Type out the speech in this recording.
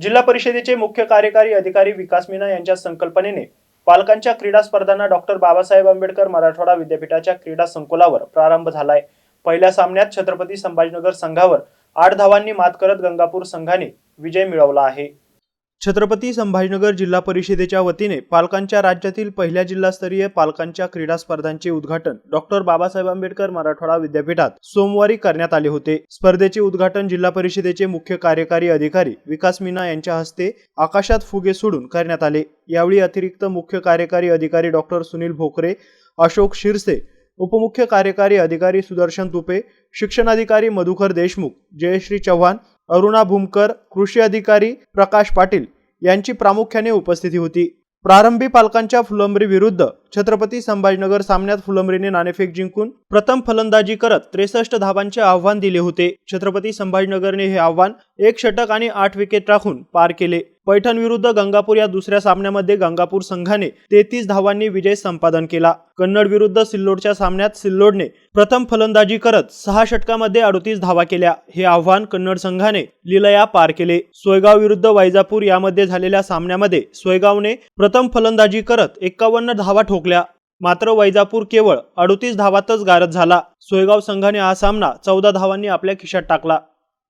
जिल्हा परिषदेचे मुख्य कार्यकारी अधिकारी विकास मीना यांच्या संकल्पनेने पालकांच्या क्रीडा स्पर्धांना डॉक्टर बाबासाहेब आंबेडकर मराठवाडा विद्यापीठाच्या क्रीडा संकुलावर प्रारंभ झालाय. पहिल्या सामन्यात छत्रपती संभाजीनगर संघावर आठ धावांनी मात करत गंगापूर संघाने विजय मिळवला आहे. छत्रपती संभाजीनगर जिल्हा परिषदेच्या वतीने पालकांच्या राज्यातील पहिल्या जिल्हास्तरीय पालकांच्या क्रीडा स्पर्धांचे उद्घाटन डॉक्टर बाबासाहेब आंबेडकर मराठवाडा विद्यापीठात सोमवारी करण्यात आले होते. स्पर्धेचे उद्घाटन जिल्हा परिषदेचे मुख्य कार्यकारी अधिकारी विकास मीना यांच्या हस्ते आकाशात फुगे सोडून करण्यात आले. यावेळी अतिरिक्त मुख्य कार्यकारी अधिकारी डॉक्टर सुनील भोकरे अशोक शिरसे उपमुख्य कार्यकारी अधिकारी सुदर्शन तुपे शिक्षणाधिकारी मधुकर देशमुख जयश्री चव्हाण अरुणा भूमकर कृषी अधिकारी प्रकाश पाटील यांची प्रामुख्याने उपस्थिती होती. प्रारंभी पालकांच्या फुलंबरी विरुद्ध छत्रपती संभाजीनगर सामन्यात फुलंब्रीने नाणेफेक जिंकून प्रथम फलंदाजी करत त्रेसष्ट धावांचे आव्हान दिले होते. छत्रपती संभाजीनगरने हे आव्हान एक षटक आणि आठ विकेट राखून पार केले. पैठण विरुद्ध गंगापूर या दुसऱ्या सामन्यामध्ये गंगापूर संघाने तेहतीस धावांनी विजय संपादन केला. कन्नड विरुद्ध सिल्लोडच्या सामन्यात सिल्लोडने प्रथम फलंदाजी करत सहा षटकामध्ये अडतीस धावा केल्या. हे आव्हान कन्नड संघाने लिलया पार केले. सोयगाव विरुद्ध वैजापूर यामध्ये झालेल्या सामन्यामध्ये सोयगावने प्रथम फलंदाजी करत एक्कावन्न धावा ठोक ठोकल्या मात्र वैजापूर केवळ अडतीस धावातच गारद झाला. सोयगाव संघाने हा सामना चौदा धावांनी आपल्या खिशात टाकला.